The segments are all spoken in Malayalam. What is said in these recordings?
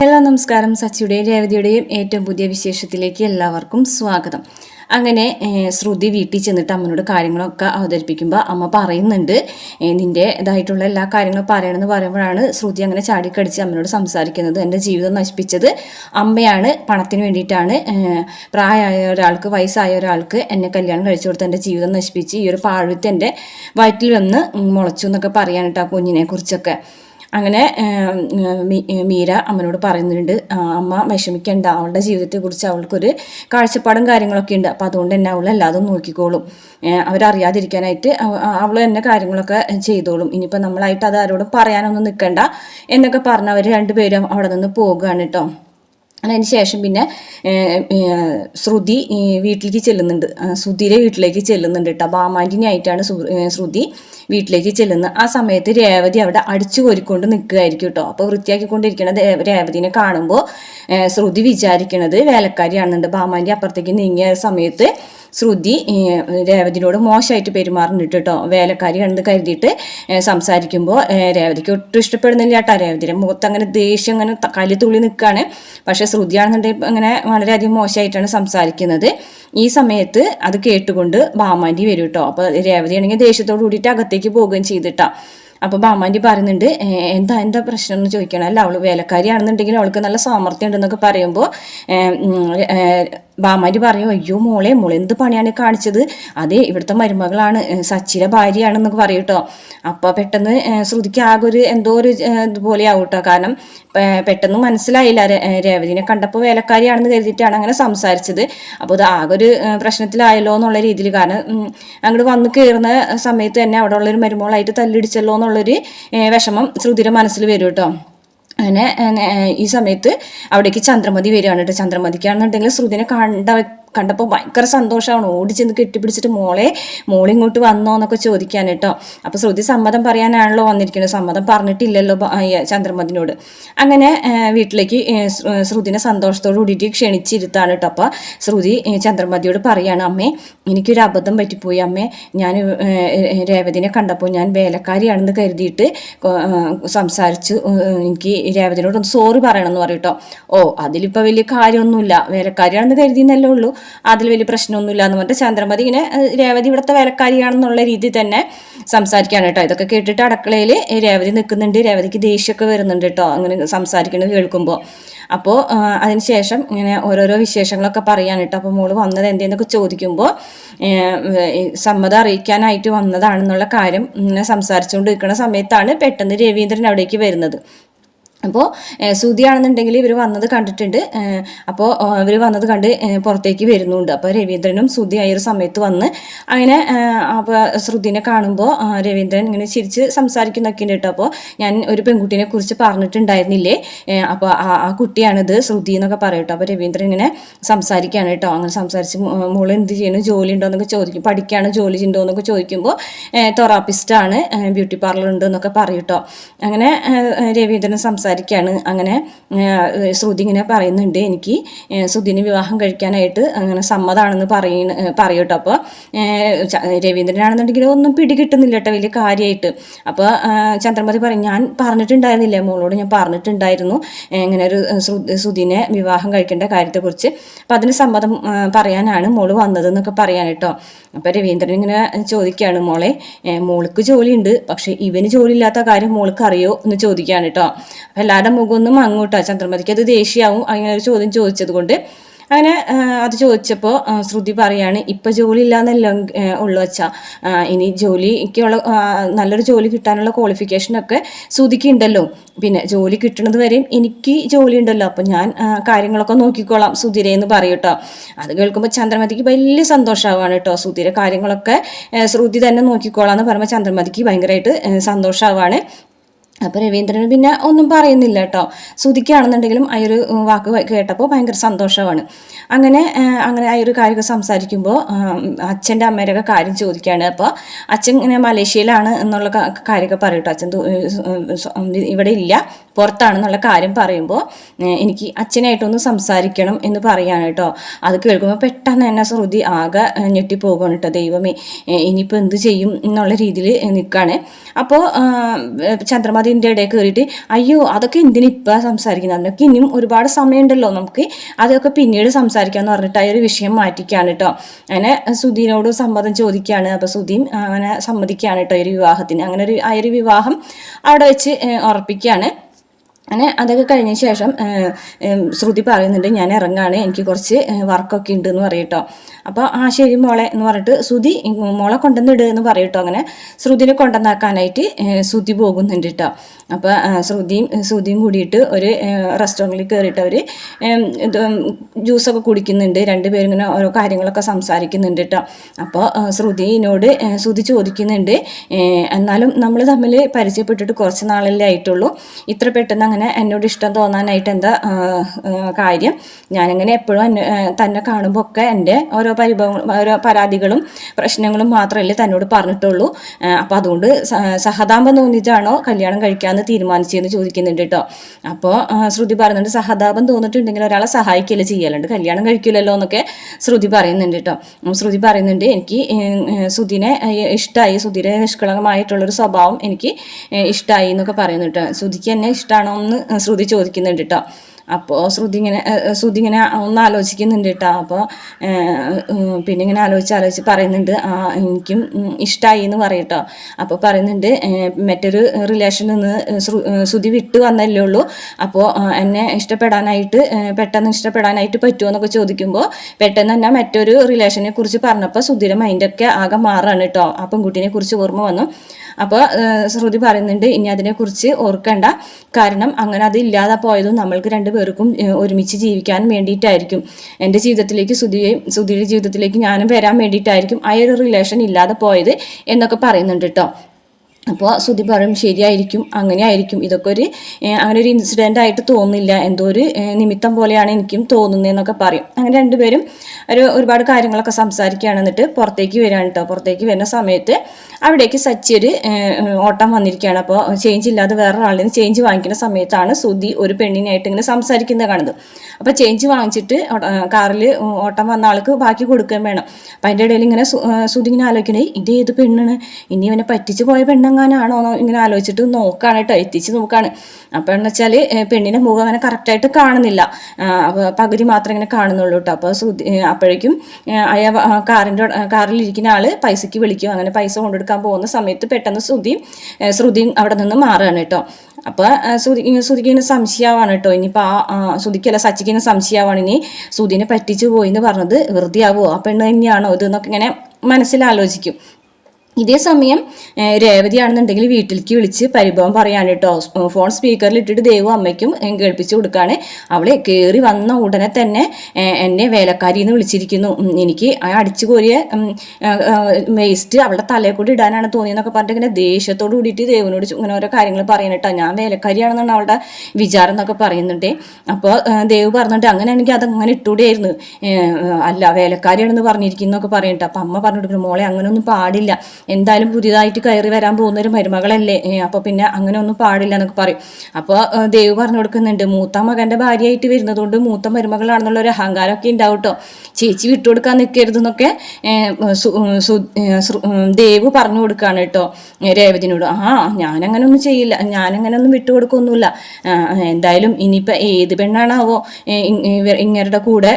ഹലോ നമസ്കാരം. സച്ചിയുടെയും രേവതിയുടെയും ഏറ്റവും പുതിയ വിശേഷത്തിലേക്ക് എല്ലാവർക്കും സ്വാഗതം. അങ്ങനെ ശ്രുതി വീട്ടിൽ ചെന്നിട്ട് അമ്മനോട് കാര്യങ്ങളൊക്കെ അവതരിപ്പിക്കുമ്പോൾ അമ്മ പറയുന്നുണ്ട്. നിന്റെ ഇതായിട്ടുള്ള എല്ലാ കാര്യങ്ങളും പറയണമെന്ന് പറയുമ്പോഴാണ് ശ്രുതി അങ്ങനെ ചാടിക്കടിച്ച് അമ്മനോട് സംസാരിക്കുന്നത്. എന്റെ ജീവിതം നശിപ്പിച്ചത് അമ്മയാണ്. പണത്തിന് വേണ്ടിയിട്ടാണ്. പ്രായമായ ഒരാൾക്ക് വയസ്സായ ഒരാൾക്ക് എന്നെ കല്യാണം കഴിച്ചു കൊടുത്ത് എന്റെ ജീവിതം നശിപ്പിച്ച് ഈ ഒരു പാഴ്വത്ത് എന്റെ വയറ്റിൽ വന്ന് മുളച്ചു എന്നൊക്കെ പറയാനിട്ട് ആ കുഞ്ഞിനെ കുറിച്ചൊക്കെ. അങ്ങനെ മീര അമ്മനോട് പറയുന്നുണ്ട് അമ്മ വിഷമിക്കേണ്ട അവളുടെ ജീവിതത്തെക്കുറിച്ച് അവൾക്കൊരു കാഴ്ചപ്പാടും കാര്യങ്ങളൊക്കെ ഉണ്ട് അപ്പം അതുകൊണ്ട് തന്നെ അവൾ എല്ലാതും നോക്കിക്കോളും. അവരറിയാതിരിക്കാനായിട്ട് അവൾ തന്നെ കാര്യങ്ങളൊക്കെ ചെയ്തോളും. ഇനിയിപ്പോൾ നമ്മളായിട്ട് അത് ആരോടും പറയാനൊന്നും നിൽക്കണ്ട എന്നൊക്കെ പറഞ്ഞ് അവർ രണ്ടുപേരും അവിടെ നിന്ന് പോകുകയാണ് കേട്ടോ അതിന് ശേഷം പിന്നെ ശ്രുതി വീട്ടിലേക്ക് ചെല്ലുന്നുണ്ട്. ശ്രുതിയുടെ വീട്ടിലേക്ക് ചെല്ലുന്നുണ്ട് കേട്ടോ. ബാമാന്റിനായിട്ടാണ് ശ്രുതി വീട്ടിലേക്ക് ചെല്ലുന്നത്. ആ സമയത്ത് രേവതി അവിടെ അടിച്ചു കോരിക്കൊണ്ട് നിൽക്കുകയായിരിക്കും കേട്ടോ. അപ്പോൾ വൃത്തിയാക്കിക്കൊണ്ടിരിക്കുന്ന രേവതിനെ കാണുമ്പോൾ ശ്രുതി വിചാരിക്കണത് വേലക്കാരിയാണെന്നുണ്ട്. ബാമാന്റെ അപ്പുറത്തേക്ക് നീങ്ങിയ സമയത്ത് ശ്രുതി രേവതിനോട് മോശമായിട്ട് പെരുമാറുന്നുണ്ട് കേട്ടോ. വേലക്കാരിയാണെന്ന് കരുതിയിട്ട് സംസാരിക്കുമ്പോൾ രേവതിക്ക് ഒട്ടും ഇഷ്ടപ്പെടുന്നില്ല കേട്ടോ. രേവതിയുടെ മുഖത്ത് അങ്ങനെ ദേഷ്യം അങ്ങനെ കലി തുള്ളി നിൽക്കുകയാണ് പക്ഷേ ശ്രുതിയാണെന്നുണ്ടെങ്കിൽ അങ്ങനെ വളരെയധികം മോശമായിട്ടാണ് സംസാരിക്കുന്നത്. ഈ സമയത്ത് അത് കേട്ടുകൊണ്ട് ബാമാന്റി വരും കേട്ടോ. അപ്പോൾ രേവതിയാണെങ്കിൽ ദേഷ്യത്തോട് കൂടിയിട്ട് അകത്തേക്ക് പോവുകയും ചെയ്തിട്ടാ. അപ്പോൾ ബാമാന്റി പറയുന്നുണ്ട് എന്താ എന്താ പ്രശ്നം? എന്ന് ചോദിക്കണം അല്ല അവൾ വേലക്കാരിയാണെന്നുണ്ടെങ്കിൽ അവൾക്ക് നല്ല സാമർത്ഥ്യം ഉണ്ടെന്നൊക്കെ പറയുമ്പോൾ ബാമാന്റി പറയും അയ്യോ മോളെ മോളെ എന്ത് പണിയാണ് കാണിച്ചത്? അതെ ഇവിടുത്തെ മരുമകളാണ് സച്ചിയുടെ ഭാര്യയാണെന്നൊക്കെ പറയും കേട്ടോ അപ്പോൾ പെട്ടെന്ന് ശ്രുതിക്ക് ആകെ ഒരു എന്തോ ഒരു ഇതുപോലെ ആവും കേട്ടോ കാരണം പെട്ടെന്ന് മനസ്സിലായില്ല രേവതിനെ കണ്ടപ്പോൾ വേലക്കാരിയാണെന്ന് കരുതിയിട്ടാണ് അങ്ങനെ സംസാരിച്ചത്. അപ്പോൾ ഇത് ആകെ ഒരു പ്രശ്നത്തിലായല്ലോ എന്നുള്ള രീതിയിൽ കാരണം അങ്ങോട്ട് വന്ന് കയറുന്ന സമയത്ത് തന്നെ അവിടെ ഉള്ളൊരു മരുമോളായിട്ട് തല്ലിടിച്ചല്ലോ എന്നുള്ളൊരു വിഷമം ശ്രുതിയുടെ മനസ്സിൽ വരും കേട്ടോ അങ്ങനെ ഈ സമയത്ത് അവിടേക്ക് ചന്ദ്രമതി വരികയാണ് കേട്ടോ. ചന്ദ്രമതിക്കാണെന്നുണ്ടെങ്കിൽ ശ്രുതിനെ കണ്ട കണ്ടപ്പോൾ ഭയങ്കര സന്തോഷമാണ് ഓടി ചെന്ന് കെട്ടിപ്പിടിച്ചിട്ട് മോളെ മോളിങ്ങോട്ട് വന്നോ എന്നൊക്കെ ചോദിക്കാൻ കേട്ടോ അപ്പോൾ ശ്രുതി സമ്മതം പറയാനാണല്ലോ വന്നിരിക്കുന്നത് സമ്മതം പറഞ്ഞിട്ടില്ലല്ലോ ചന്ദ്രമതിനോട്. അങ്ങനെ വീട്ടിലേക്ക് ശ്രുതിനെ സന്തോഷത്തോട് കൂടിയിട്ട് ക്ഷണിച്ചിരുത്താണ് കേട്ടോ അപ്പോൾ ശ്രുതി ചന്ദ്രമതിയോട് പറയാണ് അമ്മേ എനിക്കൊരു അബദ്ധം പറ്റിപ്പോയി. അമ്മേ ഞാൻ രേവതിനെ കണ്ടപ്പോൾ ഞാൻ വേലക്കാരിയാണെന്ന് കരുതിയിട്ട് സംസാരിച്ചു. എനിക്ക് രേവതിനോട് ഒന്ന് സോറി പറയണമെന്ന് പറയും കേട്ടോ ഓ അതിലിപ്പോൾ വലിയ കാര്യമൊന്നുമില്ല. വേലക്കാരിയാണെന്ന് കരുതിയെന്നല്ലേ ഉള്ളൂ. അതിൽ വലിയ പ്രശ്നമൊന്നുമില്ല എന്ന് പറഞ്ഞിട്ട് ചന്ദ്രമതി ഇങ്ങനെ രേവതി ഇവിടുത്തെ വേലക്കാരിയാണെന്നുള്ള രീതി തന്നെ സംസാരിക്കുകയാണ് കേട്ടോ. ഇതൊക്കെ കേട്ടിട്ട് അടുക്കളയിൽ രേവതി നിൽക്കുന്നുണ്ട്. രേവതിക്ക് ദേഷ്യമൊക്കെ വരുന്നുണ്ട് കേട്ടോ അങ്ങനെ സംസാരിക്കുന്നത് കേൾക്കുമ്പോൾ അപ്പോൾ അതിനുശേഷം ഇങ്ങനെ ഓരോരോ വിശേഷങ്ങളൊക്കെ പറയാൻ കേട്ടോ. അപ്പോൾ മോൾ വന്നത് എന്തെന്നൊക്കെ ചോദിക്കുമ്പോൾ സമ്മതം അറിയിക്കാനായിട്ട് വന്നതാണെന്നുള്ള കാര്യം ഇങ്ങനെ സംസാരിച്ചുകൊണ്ട് നിൽക്കുന്ന സമയത്താണ് പെട്ടെന്ന് രവീന്ദ്രൻ അവിടേക്ക് വരുന്നത്. അപ്പോൾ സുതിയാണെന്നുണ്ടെങ്കിൽ ഇവർ വന്നത് കണ്ടിട്ടുണ്ട്. അപ്പോൾ ഇവർ വന്നത് കണ്ട് പുറത്തേക്ക് വരുന്നുണ്ട്. അപ്പോൾ രവീന്ദ്രനും സുതി ആ ഒരു സമയത്ത് വന്ന് അങ്ങനെ അപ്പോൾ ശ്രുതിനെ കാണുമ്പോൾ രവീന്ദ്രൻ ഇങ്ങനെ ചിരിച്ച് സംസാരിക്കുന്നൊക്കെ ഉണ്ട് കേട്ടോ. അപ്പോൾ ഞാൻ ഒരു പെൺകുട്ടിനെ കുറിച്ച് പറഞ്ഞിട്ടുണ്ടായിരുന്നില്ലേ? അപ്പോൾ ആ കുട്ടിയാണിത് ശ്രുതി എന്നൊക്കെ പറയും കേട്ടോ അപ്പോൾ രവീന്ദ്രൻ ഇങ്ങനെ സംസാരിക്കുകയാണ് കേട്ടോ. അങ്ങനെ സംസാരിച്ച് മോൾ എന്ത് ചെയ്യണം ജോലി ഉണ്ടോ എന്നൊക്കെ ചോദിക്കും. പഠിക്കുകയാണ് ജോലി ഉണ്ടോ എന്നൊക്കെ ചോദിക്കുമ്പോൾ തെറാപ്പിസ്റ്റാണ് ബ്യൂട്ടി പാർലർ ഉണ്ട് എന്നൊക്കെ പറയും കേട്ടോ. അങ്ങനെ രവീന്ദ്രൻ രവീന്ദ്രൻ സംസാരിക്കുകയാണ് അങ്ങനെ ശ്രുതി ഇങ്ങനെ പറയുന്നുണ്ട് എനിക്ക്. ശ്രുതിന് വിവാഹം കഴിക്കാനായിട്ട് അങ്ങനെ സമ്മതമാണെന്ന് പറയുന്ന പറയട്ടോ. അപ്പോൾ രവീന്ദ്രനാണെന്നുണ്ടെങ്കിൽ ഒന്നും പിടികിട്ടുന്നില്ല കേട്ടോ വലിയ കാര്യമായിട്ട് അപ്പോൾ ചന്ദ്രമതി പറയും ഞാൻ പറഞ്ഞിട്ടുണ്ടായിരുന്നില്ല മോളോട് ഞാൻ പറഞ്ഞിട്ടുണ്ടായിരുന്നു. ഇങ്ങനെ ഒരു ശ്രുതിനെ വിവാഹം കഴിക്കേണ്ട കാര്യത്തെക്കുറിച്ച്. അപ്പോൾ അതിന് സമ്മതം പറയാനാണ് മോൾ വന്നതെന്നൊക്കെ പറയാൻ കേട്ടോ. അപ്പോൾ രവീന്ദ്രൻ ഇങ്ങനെ ചോദിക്കുകയാണ് മോളെ മോൾക്ക് ജോലിയുണ്ട് പക്ഷേ ഇവന് ജോലി ഇല്ലാത്ത കാര്യം മോൾക്ക് അറിയോ എന്ന് ചോദിക്കുകയാണ് കേട്ടോ. എല്ലാവരുടെ മുഖമൊന്നും അങ്ങോട്ടോ. ചന്ദ്രമതിക്ക് അത് ദേഷ്യമാവും അങ്ങനെ ഒരു ചോദ്യം ചോദിച്ചത് കൊണ്ട് അങ്ങനെ അത് ചോദിച്ചപ്പോൾ ശ്രുതി പറയാണ് ഇപ്പം ജോലി ഇല്ലാന്നല്ല ഉള്ളു വച്ചാ ഇനി ജോലിക്കുള്ള നല്ലൊരു ജോലി കിട്ടാനുള്ള ക്വാളിഫിക്കേഷനൊക്കെ ശ്രുതിക്ക് ഉണ്ടല്ലോ. പിന്നെ ജോലി കിട്ടുന്നത് വരെയും എനിക്ക് ജോലി ഉണ്ടല്ലോ. അപ്പം ഞാൻ കാര്യങ്ങളൊക്കെ നോക്കിക്കോളാം സുധീരെ എന്ന് പറയും അത് കേൾക്കുമ്പോൾ ചന്ദ്രമതിക്ക് വലിയ സന്തോഷമാവാണ് കേട്ടോ സുധീരെ കാര്യങ്ങളൊക്കെ ശ്രുതി തന്നെ നോക്കിക്കോളാം എന്ന് പറയുമ്പോൾ ചന്ദ്രമതിക്ക് ഭയങ്കരമായിട്ട് സന്തോഷമാവാണ് അപ്പോൾ രവീന്ദ്രൻ പിന്നെ ഒന്നും പറയുന്നില്ല കേട്ടോ. ശ്രുതിക്കുകയാണെന്നുണ്ടെങ്കിലും ആ ഒരു വാക്ക് കേട്ടപ്പോൾ ഭയങ്കര സന്തോഷമാണ്. അങ്ങനെ അങ്ങനെ ആ ഒരു കാര്യമൊക്കെ സംസാരിക്കുമ്പോൾ അച്ഛന്റെ അമ്മേരൊക്കെ കാര്യം ചോദിക്കുകയാണ് അപ്പോൾ അച്ഛൻ ഇങ്ങനെ മലേഷ്യയിലാണ് എന്നുള്ള കാര്യമൊക്കെ പറയും അച്ഛൻ ഇവിടെ ഇല്ല. പുറത്താണെന്നുള്ള കാര്യം പറയുമ്പോൾ എനിക്ക് അച്ഛനായിട്ടൊന്ന് സംസാരിക്കണം എന്ന് പറയാണ് കേട്ടോ. അത് കേൾക്കുമ്പോൾ പെട്ടെന്ന് തന്നെ ശ്രുതി ആകെ ഞെട്ടിപ്പോകുകയാണ് കേട്ടോ. ദൈവമേ ഇനിയിപ്പോൾ എന്ത് ചെയ്യും എന്നുള്ള രീതിയിൽ നിൽക്കുകയാണ് അപ്പോൾ ചന്ദ്രമതിന്റെ ഇടയിൽ കയറിയിട്ട് അയ്യോ അതൊക്കെ എന്തിനിപ്പോൾ സംസാരിക്കുന്നത്? അതിനൊക്കെ ഇനിയും ഒരുപാട് സമയമുണ്ടല്ലോ നമുക്ക്. അതൊക്കെ പിന്നീട് സംസാരിക്കാമെന്ന് പറഞ്ഞിട്ട് ആ ഒരു വിഷയം മാറ്റിക്കുകയാണ് കേട്ടോ. അങ്ങനെ സുധീനോട് സമ്മതം ചോദിക്കുകയാണ് അപ്പോൾ സുധീം അങ്ങനെ സമ്മതിക്കുകയാണ് കേട്ടോ ഒരു വിവാഹത്തിന്. അങ്ങനെ ഒരു ആ ഒരു വിവാഹം അവിടെ വെച്ച് ഉറപ്പിക്കുകയാണ് അങ്ങനെ അതൊക്കെ കഴിഞ്ഞ ശേഷം ശ്രുതി പറയുന്നുണ്ട് ഞാൻ ഇറങ്ങാണ് എനിക്ക് കുറച്ച് വർക്കൊക്കെ ഉണ്ട് എന്ന് പറയട്ടോ അപ്പോൾ ആ ശരി മോളെ എന്ന് പറഞ്ഞിട്ട് ശ്രുതി മോളെ കൊണ്ടുവന്നിട് എന്ന് പറയട്ടോ അങ്ങനെ. ശ്രുതിനെ കൊണ്ടുവന്നാക്കാനായിട്ട് ശ്രുതി പോകുന്നുണ്ട് കേട്ടോ അപ്പോൾ ശ്രുതിയും ശ്രുതിയും കൂടിയിട്ട് ഒരു റെസ്റ്റോറന്റിൽ കയറിയിട്ട് അവർ ജ്യൂസൊക്കെ കുടിക്കുന്നുണ്ട്. രണ്ടുപേരും ഇങ്ങനെ ഓരോ കാര്യങ്ങളൊക്കെ സംസാരിക്കുന്നുണ്ട് കേട്ടോ അപ്പോൾ ശ്രുതിനോട് ശ്രുതി ചോദിക്കുന്നുണ്ട് എന്നാലും നമ്മൾ തമ്മിൽ പരിചയപ്പെട്ടിട്ട് കുറച്ച് നാളല്ലേ ആയിട്ടുള്ളൂ. ഇത്ര പെട്ടെന്ന് അങ്ങനെ എന്നോട് ഇഷ്ടം തോന്നാനായിട്ട് എന്താ കാര്യം. ഞാനിങ്ങനെ എപ്പോഴും എന്നെ തന്നെ കാണുമ്പോൾ ഒക്കെ എന്റെ ഓരോ പരിഭവങ്ങൾ ഓരോ പരാതികളും പ്രശ്നങ്ങളും മാത്രമല്ലേ തന്നോട് പറഞ്ഞിട്ടുള്ളൂ. അപ്പോൾ അതുകൊണ്ട് സഹതാപം തോന്നിയിട്ടാണോ കല്യാണം കഴിക്കാമെന്ന് തീരുമാനിച്ചതെന്ന് ചോദിക്കുന്നുണ്ട് കേട്ടോ അപ്പോൾ ശ്രുതി പറയുന്നുണ്ട് സഹതാപം തോന്നിയിട്ടുണ്ടെങ്കിൽ ഒരാളെ സഹായിക്കുകയല്ലേ ചെയ്യലുണ്ട്? കല്യാണം കഴിക്കില്ലല്ലോ എന്നൊക്കെ ശ്രുതി പറയുന്നുണ്ട് കേട്ടോ ശ്രുതി പറയുന്നുണ്ട് എനിക്ക് സുധിനെ ഇഷ്ടമായി സുധീരെ നിഷ്കളങ്കമായിട്ടുള്ളൊരു സ്വഭാവം എനിക്ക് ഇഷ്ടമായി എന്നൊക്കെ പറയുന്നുണ്ട് ശ്രുതിക്ക് എന്നെ ഇഷ്ടമാണോ എന്ന് ശ്രുതി ചോദിക്കുന്നുണ്ട് കേട്ടോ അപ്പോൾ ശ്രുതി ഇങ്ങനെ ശ്രുതി ഇങ്ങനെ ഒന്ന് ആലോചിക്കുന്നുണ്ട് കേട്ടോ അപ്പോൾ പിന്നെ ഇങ്ങനെ ആലോചിച്ച് ആലോചിച്ച് പറയുന്നുണ്ട് ആ എനിക്കും ഇഷ്ടമായി എന്ന് പറയട്ടോ അപ്പോൾ പറയുന്നുണ്ട് മറ്റൊരു റിലേഷനിൽ നിന്ന് ശ്രുതി വിട്ട് വന്നല്ലേ ഉള്ളൂ. അപ്പോൾ എന്നെ ഇഷ്ടപ്പെടാനായിട്ട് പെട്ടെന്ന് ഇഷ്ടപ്പെടാനായിട്ട് പറ്റുമോ എന്നൊക്കെ ചോദിക്കുമ്പോൾ പെട്ടെന്ന് തന്നെ മറ്റൊരു റിലേഷനെ കുറിച്ച് പറഞ്ഞപ്പോൾ ശ്രുതിയുടെ മൈൻഡൊക്കെ ആകെ മാറാണ് കേട്ടോ ആ പെൺകുട്ടിനെ കുറിച്ച് ഓർമ്മ വന്നു. അപ്പോൾ ശ്രുതി പറയുന്നുണ്ട് ഇനി അതിനെക്കുറിച്ച് ഓർക്കണ്ട. കാരണം അങ്ങനെ അത് ഇല്ലാതെ പോയതും നമ്മൾക്ക് രണ്ടുപേർക്കും ഒരുമിച്ച് ജീവിക്കാൻ വേണ്ടിയിട്ടായിരിക്കും. എന്റെ ജീവിതത്തിലേക്ക് ശ്രുതിയെയും ശ്രുതിയുടെ ജീവിതത്തിലേക്ക് ഞാനും വരാൻ വേണ്ടിയിട്ടായിരിക്കും. ആ ഒരു റിലേഷൻ ഇല്ലാതെ പോയത് എന്നൊക്കെ പറയുന്നുണ്ട് കേട്ടോ അപ്പോൾ ശ്രുതി പറയും ശരിയായിരിക്കും അങ്ങനെ ആയിരിക്കും ഇതൊക്കെ ഒരു അങ്ങനെ ഒരു ഇൻസിഡന്റ് ആയിട്ട് തോന്നുന്നില്ല. എന്തോ ഒരു നിമിത്തം പോലെയാണ് എനിക്കും തോന്നുന്നതെന്നൊക്കെ പറയും. അങ്ങനെ രണ്ടുപേരും ഒരു ഒരുപാട് കാര്യങ്ങളൊക്കെ സംസാരിക്കുകയാണ്. എന്നിട്ട് പുറത്തേക്ക് വരികയാണ് കേട്ടോ പുറത്തേക്ക് വരുന്ന സമയത്ത് അവിടേക്ക് സച്ചി ഒരു ഓട്ടം വന്നിരിക്കുകയാണ്. അപ്പോൾ ചേഞ്ച് ഇല്ലാതെ വേറൊരാളിൽ നിന്ന് ചേഞ്ച് വാങ്ങിക്കുന്ന സമയത്താണ് ശ്രുതി ഒരു പെണ്ണിനായിട്ട് ഇങ്ങനെ സംസാരിക്കുന്നത് കാണുന്നത്. അപ്പോൾ ചേഞ്ച് വാങ്ങിച്ചിട്ട് കാറിൽ ഓട്ടം വന്ന ആൾക്ക് ബാക്കി കൊടുക്കുകയും വേണം. അപ്പം അതിന്റെ ഇടയിൽ ഇങ്ങനെ ശ്രുതി ഇങ്ങനെ ആലോചിക്കണേ ഇത് ഏത് പെണ്ണാണ്? ഇനി ഇവനെ പറ്റിച്ച് പോയ പെണ്ണെങ്ങാനാണോ എന്ന് ഇങ്ങനെ ആലോചിച്ചിട്ട് നോക്കുകയാണ് കേട്ടോ എത്തിച്ച് നോക്കുകയാണ് അപ്പോൾ എന്ന് വെച്ചാൽ പെണ്ണിന്റെ മുഖം അങ്ങനെ കറക്റ്റായിട്ട് കാണുന്നില്ല. പകുതി മാത്രമേ ഇങ്ങനെ കാണുന്നുള്ളൂ കേട്ടോ. അപ്പോൾ ശ്രുതി ഏഹ്, അപ്പോഴേക്കും അയാൾ അയ കാറിന്റെ കാറിലിരിക്കുന്ന ആൾ പൈസയ്ക്ക് വിളിക്കും. അങ്ങനെ പൈസ കൊണ്ടെടുക്കാൻ പോകുന്ന സമയത്ത് പെട്ടെന്ന് ശ്രുതിയും ഏഹ്, ശ്രുതിയും അവിടെ നിന്ന് മാറുകയാണ് കേട്ടോ. അപ്പോൾ ശ്രുതി ഇങ്ങനെ സംശയമാണ് കേട്ടോ. ഇനിയിപ്പോൾ ആ ശ്രുതിക്കല്ല സച്ചിക്ക് ഇങ്ങനെ സംശയമാണ്. ഇനി ശ്രുതിനെ പറ്റിച്ചു പോയി എന്ന് പറഞ്ഞത് വെറുതെ ആവുമോ ആ പെണ്ണ് തന്നെയാണോ ഇതെന്നൊക്കെ ഇങ്ങനെ മനസ്സിലാലോചിക്കും ഇതേ സമയം ഏഹ്, രേവതിയാണെന്നുണ്ടെങ്കിൽ വീട്ടിലേക്ക് വിളിച്ച് പരിഭവം പറയാണ് കേട്ടോ ഫോൺ സ്പീക്കറിൽ ഇട്ടിട്ട് ദേവു അമ്മയ്ക്കും കേൾപ്പിച്ചു കൊടുക്കുകയാണ് അവളെ കയറി വന്ന ഉടനെ തന്നെ എന്നെ വേലക്കാരി എന്ന് വിളിച്ചിരിക്കുന്നു എനിക്ക് അടിച്ചു കോരിയ വേസ്റ്റ് അവളുടെ തലയിൽ കൂടി ഇടാനാണ് തോന്നിയെന്നൊക്കെ പറഞ്ഞിട്ട് ഇങ്ങനെ ദേഷ്യത്തോട് കൂടിയിട്ട് ദേവനോട് ഇങ്ങനെ ഓരോ കാര്യങ്ങൾ പറയണം കേട്ടോ ഞാൻ വേലക്കാരിയാണെന്നാണ് അവളുടെ വിചാരം എന്നൊക്കെ പറയുന്നുണ്ട്. അപ്പോൾ ദേവ് പറഞ്ഞിട്ട് അങ്ങനെയാണെങ്കിൽ അതങ്ങനെ ഇട്ടുകൂടെയായിരുന്നു അല്ല വേലക്കാരിയാണെന്ന് പറഞ്ഞിരിക്കുന്നൊക്കെ പറയട്ടെ അപ്പം അമ്മ പറഞ്ഞു കൊടുക്കുന്നു മോളെ അങ്ങനെയൊന്നും പാടില്ല. എന്തായാലും പുതിയതായിട്ട് കയറി വരാൻ പോകുന്ന ഒരു മരുമകളല്ലേ അപ്പോൾ പിന്നെ അങ്ങനെ ഒന്നും പാടില്ല എന്നൊക്കെ പറയും. അപ്പോൾ ദേവ് പറഞ്ഞു കൊടുക്കുന്നുണ്ട് മൂത്ത മകന്റെ ഭാര്യയായിട്ട് വരുന്നതുകൊണ്ട് മൂത്ത മരുമകളാണെന്നുള്ള ഒരു അഹങ്കാരമൊക്കെ ഉണ്ടാവും കേട്ടോ ചേച്ചി വിട്ടുകൊടുക്കാൻ നിൽക്കരുതെന്നൊക്കെ ദേവ് പറഞ്ഞു കൊടുക്കുകയാണ് കേട്ടോ രേവതിനോട്. ആ ഞാനങ്ങനെ ഒന്നും ചെയ്യില്ല ഞാനങ്ങനെ ഒന്നും വിട്ടുകൊടുക്കൊന്നുമില്ല എന്തായാലും ഇനിയിപ്പോൾ ഏത് പെണ്ണാണാവോ ഇങ്ങരുടെ കൂടെ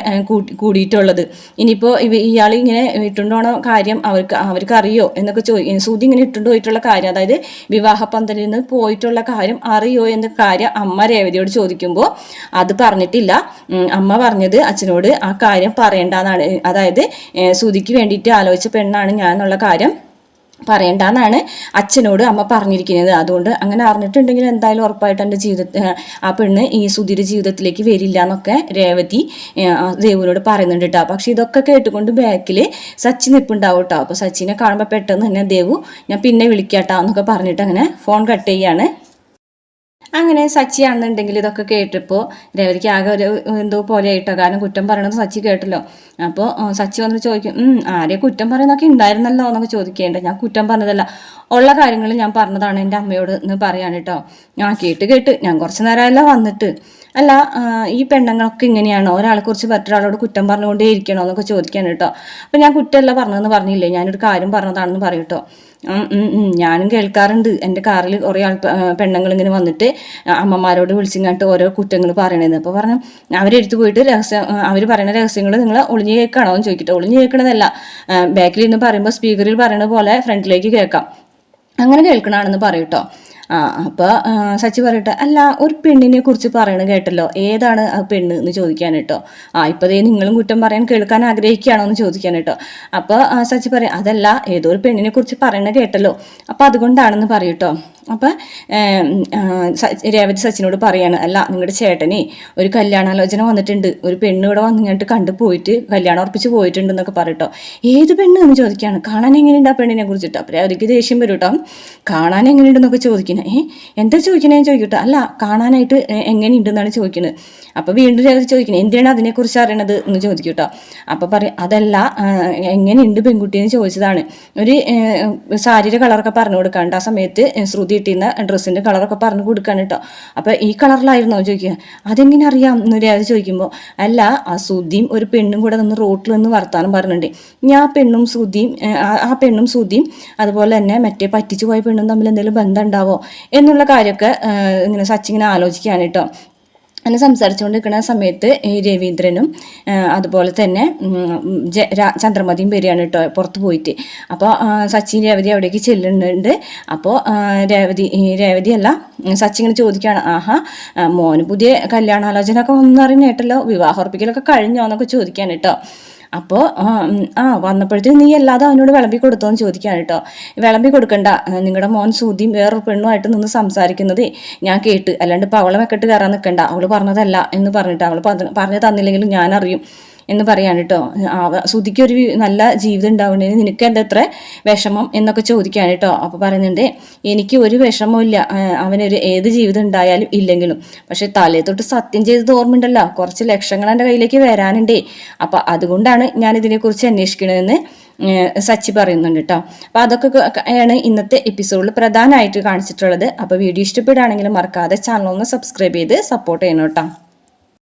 കൂടിയിട്ടുള്ളത്. ഇനിയിപ്പോൾ ഇവ ഇയാൾ ഇങ്ങനെ ഇട്ടുണ്ടോണോ കാര്യം അവർക്ക് അവർക്ക് അറിയോ എന്നൊക്കെ ചോദിക്കും സൂതി ഇങ്ങനെ ഇട്ടുകൊണ്ട് പോയിട്ടുള്ള കാര്യം. അതായത് വിവാഹ പന്തലിൽ നിന്ന് പോയിട്ടുള്ള കാര്യം അറിയോ എന്ന കാര്യം അമ്മ രേവതിയോട് ചോദിക്കുമ്പോൾ അത് പറഞ്ഞിട്ടില്ല. അമ്മ പറഞ്ഞത് അച്ഛനോട് ആ കാര്യം പറയണ്ടെന്നാണ് അതായത് സുതിക്ക് വേണ്ടിയിട്ട് ആലോചിച്ച പെണ്ണാണ് ഞാൻ എന്നുള്ള കാര്യം പറയണ്ടെന്നാണ് അച്ഛനോട് അമ്മ പറഞ്ഞിരിക്കുന്നത്. അതുകൊണ്ട് അങ്ങനെ അറിഞ്ഞിട്ടുണ്ടെങ്കിൽ എന്തായാലും ഉറപ്പായിട്ട് എന്റെ ജീവിത ആ പെണ്ണ് ഈ സുധീര ജീവിതത്തിലേക്ക് വരില്ല എന്നൊക്കെ രേവതി ദേവുവിനോട് പറയുന്നുണ്ട് കേട്ടോ പക്ഷെ ഇതൊക്കെ കേട്ടുകൊണ്ട് ബാക്കിൽ സച്ചി നിൽപ്പുണ്ടാവും കേട്ടോ അപ്പോൾ സച്ചിനെ കാണുമ്പോൾ പെട്ടെന്ന് തന്നെ ദേവു ഞാൻ പിന്നെ വിളിക്കാട്ടോ എന്നൊക്കെ പറഞ്ഞിട്ട് അങ്ങനെ ഫോൺ കട്ട് ചെയ്യാണ്. അങ്ങനെ സച്ചി ആണെന്നുണ്ടെങ്കിൽ ഇതൊക്കെ കേട്ടപ്പോൾ രേവതിക്ക് ആകെ ഒരു എന്തോ പോലെ ആയിട്ടോ. കാരണം കുറ്റം പറയണത് സച്ചി കേട്ടല്ലോ. അപ്പോൾ സച്ചി വന്ന് ചോദിക്കും ആരെ കുറ്റം പറയുന്നൊക്കെ ഉണ്ടായിരുന്നല്ലോ? എന്നൊക്കെ ചോദിക്കേണ്ട. ഞാൻ കുറ്റം പറഞ്ഞതല്ല. ഉള്ള കാര്യങ്ങൾ ഞാൻ പറഞ്ഞതാണ് എന്റെ അമ്മയോട് എന്ന് പറയാണ് കേട്ടോ ഞാൻ കേട്ട് കേട്ട്. ഞാൻ കുറച്ച് നേരമല്ല വന്നിട്ട്. അല്ല ഈ പെണ്ണുങ്ങളൊക്കെ ഇങ്ങനെയാണ്? ഒരാളെ കുറിച്ച് മറ്റൊരാളോട് കുറ്റം പറഞ്ഞുകൊണ്ടേ ഇരിക്കണോ എന്നൊക്കെ ചോദിക്കാൻ കേട്ടോ അപ്പം ഞാൻ കുറ്റമല്ല പറഞ്ഞതെന്ന് പറഞ്ഞില്ലേ? ഞാനൊരു കാര്യം പറഞ്ഞതാണെന്ന് പറയും കേട്ടോ ഉം, ഉം, ഉം. ഞാനും കേൾക്കാറുണ്ട്. എന്റെ കാറിൽ കുറേ ആൾ പെണ്ണുങ്ങൾ ഇങ്ങനെ വന്നിട്ട് അമ്മമാരോട് വിളിച്ചിങ്ങാട്ട് ഓരോ കുറ്റങ്ങൾ പറയണത് അപ്പോൾ പറഞ്ഞു അവരെടുത്ത് പോയിട്ട് രഹസ്യം അവർ പറയുന്ന രഹസ്യങ്ങൾ നിങ്ങൾ ഒളിഞ്ഞു കേൾക്കണോ എന്ന് ചോദിക്കട്ടെ. ഒളിഞ്ഞു കേൾക്കണതല്ല. ബാക്കിൽ പറയുമ്പോൾ സ്പീക്കറിൽ പറയുന്ന പോലെ ഫ്രണ്ടിലേക്ക് കേൾക്കാം. അങ്ങനെ കേൾക്കണാണെന്ന് പറയൂട്ടോ ആ അപ്പോൾ സച്ചി പറയട്ടെ. അല്ല ഒരു പെണ്ണിനെ കുറിച്ച് പറയണ കേട്ടല്ലോ. ഏതാണ് ആ പെണ്ണ് എന്ന് ചോദിക്കാൻ കേട്ടോ. ആ ഇപ്പോൾ ദേ നിങ്ങളും കുറ്റം പറയാൻ കേൾക്കാൻ ആഗ്രഹിക്കുകയാണോ എന്ന് ചോദിക്കാൻ കേട്ടോ. അപ്പോൾ സച്ചി പറയും അതല്ല ഏതോ ഒരു പെണ്ണിനെ കുറിച്ച് പറയണ കേട്ടല്ലോ. അപ്പോൾ അതുകൊണ്ടാണെന്ന് പറയൂട്ടോ അപ്പോൾ രേവതി സച്ചിനോട് പറയാണ് അല്ല നിങ്ങളുടെ ചേട്ടനെ ഒരു കല്യാണാലോചന വന്നിട്ടുണ്ട്. ഒരു പെണ്ണ് ഇവിടെ വന്നിട്ട് കണ്ടു പോയിട്ട് കല്യാണം ഉറപ്പിച്ച് പോയിട്ടുണ്ടെന്നൊക്കെ പറയട്ടോ ഏത് പെണ്ണ് എന്ന് ചോദിക്കുകയാണ് കാണാൻ എങ്ങനെയുണ്ട് ആ പെണ്ണിനെ കുറിച്ചിട്ട്? അപ്പോൾ അവർക്ക് ദേഷ്യം വരും കേട്ടോ കാണാൻ എങ്ങനെയുണ്ടെന്നൊക്കെ ചോദിക്കുന്നത് ഏ എന്താ ചോദിക്കണേ ചോദിക്കട്ടെ. അല്ല കാണാനായിട്ട് എങ്ങനെയുണ്ടെന്നാണ് ചോദിക്കുന്നത് അപ്പോൾ വീണ്ടും ചോദിക്കുന്നത് എന്തിനാണ് അതിനെക്കുറിച്ച് അറിയണത് എന്ന് ചോദിക്കട്ടോ. കേട്ടോ അപ്പോൾ പറയും അതല്ല എങ്ങനെയുണ്ട് പെൺകുട്ടിയെന്ന് ചോദിച്ചതാണ്. ഒരു സാരിയുടെ കളറൊക്കെ പറഞ്ഞു കൊടുക്കാണ്ട് ആ സമയത്ത് ശ്രുതി ഇട്ടിരുന്ന ഡ്രസ്സിന്റെ കളറൊക്കെ പറഞ്ഞു കൊടുക്കാൻ കേട്ടോ. അപ്പോൾ ഈ കളറിലായിരുന്നോ ചോദിക്കുക അതെങ്ങനെ അറിയാം എന്ന് രേവതി ചോദിക്കുമ്പോൾ അല്ല ആ ശ്രുതിയും ഒരു പെണ്ണും കൂടെ നിന്ന് റോട്ടിൽ നിന്ന് വർത്താനം പറഞ്ഞിട്ടുണ്ട്. ഞാൻ പെണ്ണും ശ്രുതിയും ആ പെണ്ണും ശ്രുതിയും അതുപോലെ തന്നെ മറ്റേ പറ്റിച്ചു പോയ പെണ്ണും തമ്മിൽ എന്തെങ്കിലും ബന്ധം ഉണ്ടാവോ? എന്നുള്ള കാര്യമൊക്കെ ഇങ്ങനെ സച്ചിങ്ങനെ ആലോചിക്കുകയാണ് കേട്ടോ. അങ്ങനെ സംസാരിച്ചുകൊണ്ടിരിക്കുന്ന സമയത്ത് ഈ രവീന്ദ്രനും അതുപോലെ തന്നെ ചന്ദ്രമതിയും വരികയാണ് കേട്ടോ പുറത്ത് പോയിട്ട്. അപ്പോൾ സച്ചിൻ രേവതി അവിടേക്ക് ചെല്ലുന്നുണ്ട്. അപ്പോൾ രേവതി ഈ രേവതി അല്ല ഉം, സച്ചിൻ ഇങ്ങനെ ചോദിക്കുകയാണ് ആഹാ മോന് പുതിയ കല്യാണാലോചന ഒക്കെ ഒന്നറിഞ്ഞിട്ടല്ലോ വിവാഹ ഉറപ്പിക്കലൊക്കെ കഴിഞ്ഞോ? എന്നൊക്കെ ചോദിക്കാൻ കേട്ടോ. അപ്പോൾ ആ വന്നപ്പോഴത്തേക്കും നീ അല്ലാതെ അവനോട് വിളമ്പി കൊടുത്തോന്ന് ചോദിക്കാൻ കേട്ടോ. വിളമ്പി കൊടുക്കണ്ട. നിങ്ങളുടെ മോൻ സൂതിയും വേറൊരു പെണ്ണുമായിട്ട് നിന്ന് സംസാരിക്കുന്നതേ ഞാൻ കേട്ട്. അല്ലാണ്ട് ഇപ്പോൾ അവളെ വെക്കിട്ട് കയറാൻ നിൽക്കണ്ട അവൾ പറഞ്ഞതല്ല എന്ന് പറഞ്ഞിട്ട് അവൾ പറഞ്ഞു തന്നില്ലെങ്കിലും ഞാൻ അറിയും എന്ന് പറയാണ് കേട്ടോ. അവ സുധിക്ക് ഒരു നല്ല ജീവിതം ഉണ്ടാവുന്നതിന് നിനക്ക് എന്താ എത്ര വിഷമം എന്നൊക്കെ ചോദിക്കുകയാണ് കേട്ടോ. അപ്പോൾ പറയുന്നുണ്ട് എനിക്ക് ഒരു വിഷമവും ഇല്ല. അവനൊരു ഏത് ജീവിതം ഉണ്ടായാലും ഇല്ലെങ്കിലും. പക്ഷെ തലേ തൊട്ട് സത്യം ചെയ്തത് ഓർമ്മയുണ്ടല്ലോ. കുറച്ച് ലക്ഷങ്ങൾ എന്റെ കയ്യിലേക്ക് വരാനുണ്ടേ. അപ്പം അതുകൊണ്ടാണ് ഞാൻ ഇതിനെക്കുറിച്ച് അന്വേഷിക്കണമെന്ന് ഏഹ് സച്ചി പറയുന്നുണ്ട് കേട്ടോ. അപ്പം അതൊക്കെ ആണ് ഇന്നത്തെ എപ്പിസോഡിൽ പ്രധാനമായിട്ട് കാണിച്ചിട്ടുള്ളത്. അപ്പോൾ വീഡിയോ ഇഷ്ടപ്പെടുകയാണെങ്കിൽ മറക്കാതെ ചാനൽ ഒന്ന് സബ്സ്ക്രൈബ് ചെയ്ത് സപ്പോർട്ട് ചെയ്യണം കേട്ടോ.